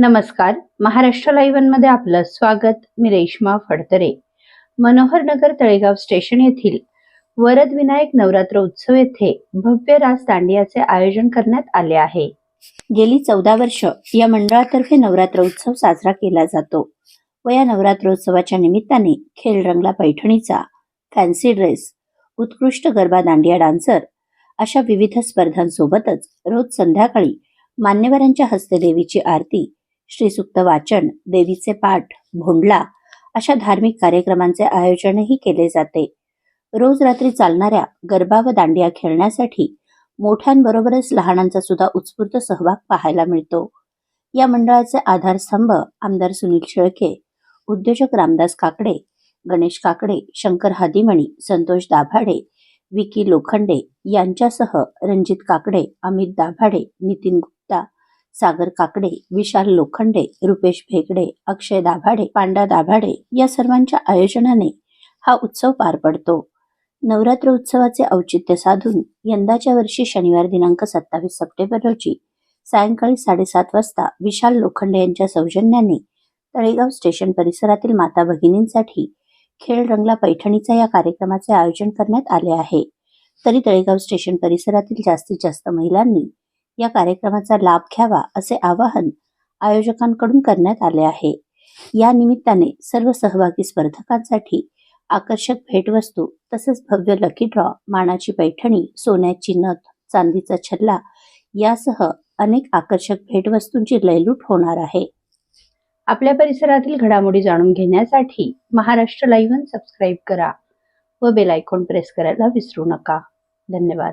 नमस्कार. महाराष्ट्र लाईव्हमध्ये आपलं स्वागत. मी रेश्मा फडतरे. मनोहर नगर तळेगाव स्टेशन येथील वरद विनायक नवरात्र उत्सव येथे भव्य रास दांडियाचे आयोजन करण्यात आले आहे. गेली चौदा वर्ष या मंडळातर्फे नवरात्र उत्सव साजरा केला जातो व या नवरात्रोत्सवाच्या निमित्ताने खेळ रंगला पैठणीचा फॅन्सी ड्रेस उत्कृष्ट गरबा दांडिया डान्सर अशा विविध स्पर्धांसोबतच रोज संध्याकाळी मान्यवरांच्या हस्ते देवीची आरती श्रीसुक्त वाचन देवीचे पाठ भोंडला अशा धार्मिक कार्यक्रमांचे आयोजनही केले जाते. रोज रात्री चालणाऱ्या गरबा व दांडिया खेळण्यासाठी मोठ्यांबरोबरच लहानांचा सुद्धा उत्स्फूर्त सहभाग पाहायला मिळतो. या मंडळाचे आधारस्तंभ आमदार सुनील शेळके उद्योजक रामदास काकडे गणेश काकडे शंकर हादिमणी संतोष दाभाडे विकी लोखंडे यांच्यासह रणजित काकडे अमित दाभाडे नितीन गुप्ता सागर काकडे विशाल लोखंडे रुपेश भेगडे अक्षय दाभाडे पांडा दाभाडे या सर्वांच्या आयोजनाने हा उत्सव पार पडतो. नवरात्र उत्सवाचे औचित्य साधून यंदाच्या वर्षी शनिवार दिनांक सत्तावीस सप्टेंबर रोजी सायंकाळी साडेसात वाजता विशाल लोखंडे यांच्या सौजन्याने तळेगाव स्टेशन परिसरातील माता भगिनींसाठी खेळ रंगला पैठणीचा या कार्यक्रमाचे आयोजन करण्यात आले आहे. तरी तळेगाव स्टेशन परिसरातील जास्तीत जास्त महिलांनी या कार्यक्रमाचा लाभ घ्यावा असे आवाहन आयोजकांकडून करण्यात आले आहे. या निमित्ताने सर्व सहभागी स्पर्धकांसाठी आकर्षक भेटवस्तू तसेच भव्य लकी ड्रॉ मानाची पैठणी सोन्याची नथ चांदीचा छल्ला यासह अनेक आकर्षक भेटवस्तूंची लयलूट होणार आहे. आपल्या परिसरातील घडामोडी जाणून घेण्यासाठी महाराष्ट्र लाईव्ह सबस्क्राईब करा व बेल आयकॉन प्रेस करायला विसरू नका. धन्यवाद.